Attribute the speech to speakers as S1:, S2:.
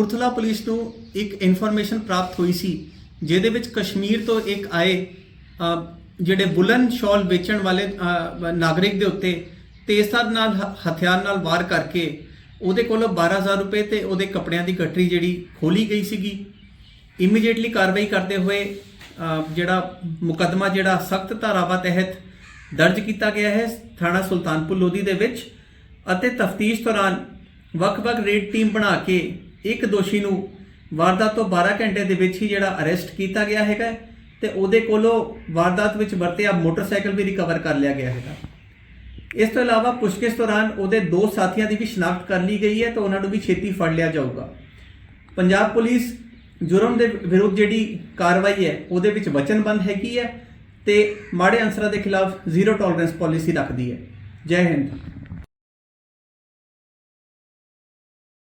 S1: Kapurthala police ਨੂੰ ਇੱਕ information ਪ੍ਰਾਪਤ ਹੋਈ ਸੀ, ਜਿਹਦੇ ਵਿੱਚ ਕਸ਼ਮੀਰ ਤੋਂ ਇੱਕ ਆਏ ਜਿਹੜੇ ਬੁਲਨ ਸ਼ਾਲ ਵੇਚਣ ਵਾਲੇ ਨਾਗਰਿਕ ਦੇ ਉੱਤੇ ਤੇਜ਼ਧਾਰ ਨਾਲ ਹ- ਹਥਿਆਰ ਨਾਲ ਵਾਰ ਕਰਕੇ ਉਹਦੇ ਕੋਲੋਂ 12000 ਰੁਪਏ ਤੇ ਉਹਦੇ ਕੱਪੜਿਆਂ ਦੀ ਕਟਰੀ ਜਿਹੜੀ ਖੋਲੀ ਗਈ ਸੀਗੀ। ਇਮੀਡੀਏਟਲੀ ਕਾਰਵਾਈ ਕਰਦੇ ਹੋਏ ਜਿਹੜਾ ਮੁਕੱਦਮਾ ਜਿਹੜਾ ਸਖਤ ਧਾਰਾਵਾਂ ਤਹਿਤ ਦਰਜ ਕੀਤਾ ਗਿਆ ਹੈ, ਥਾਣਾ ਸੁਲਤਾਨਪੁਰ ਲੋਧੀ ਦੇ ਵਿੱਚ ਅਤੇ ਤਫਤੀਸ਼ ਦੌਰਾਨ ਵੱਖ-ਵੱਖ ਰੇਡ ਟੀਮ ਬਣਾ ਕੇ ਇੱਕ ਦੋਸ਼ੀ ਨੂੰ ਵਾਰਦਾਤ ਤੋਂ 12 ਘੰਟੇ ਦੇ ਵਿੱਚ ਹੀ ਜਿਹੜਾ ਅਰੈਸਟ ਕੀਤਾ ਗਿਆ ਹੈਗਾ ਤੇ ਉਹਦੇ ਕੋਲੋਂ ਵਾਰਦਾਤ ਵਿੱਚ ਵਰਤਿਆ ਮੋਟਰਸਾਈਕਲ ਵੀ ਰਿਕਵਰ ਕਰ ਲਿਆ ਗਿਆ ਹੈਗਾ। ਇਸ ਤੋਂ ਇਲਾਵਾ ਪੁੱਛਗਿੱਛ ਦੌਰਾਨ ਉਹਦੇ ਦੋ ਸਾਥੀਆਂ ਦੀ ਵੀ ਸ਼ਨਾਖਤ ਕਰ ਲਈ ਗਈ ਹੈ ਤੇ ਉਹਨਾਂ ਨੂੰ ਵੀ ਛੇਤੀ ਫੜ ਲਿਆ ਜਾਊਗਾ। ਪੰਜਾਬ ਪੁਲਿਸ ਜੁਰਮ ਦੇ ਵਿਰੁੱਧ ਜਿਹੜੀ ਕਾਰਵਾਈ ਹੈ, ਉਹਦੇ ਵਿੱਚ ਵਚਨਬੰਦ ਹੈਗੀ ਹੈ ਤੇ ਮਾੜੇ ਅਨਸਰਾਂ ਦੇ ਖਿਲਾਫ ਜ਼ੀਰੋ ਟੋਲਰੈਂਸ ਪਾਲਿਸੀ ਰੱਖਦੀ ਹੈ। ਜੈ ਹਿੰਦ।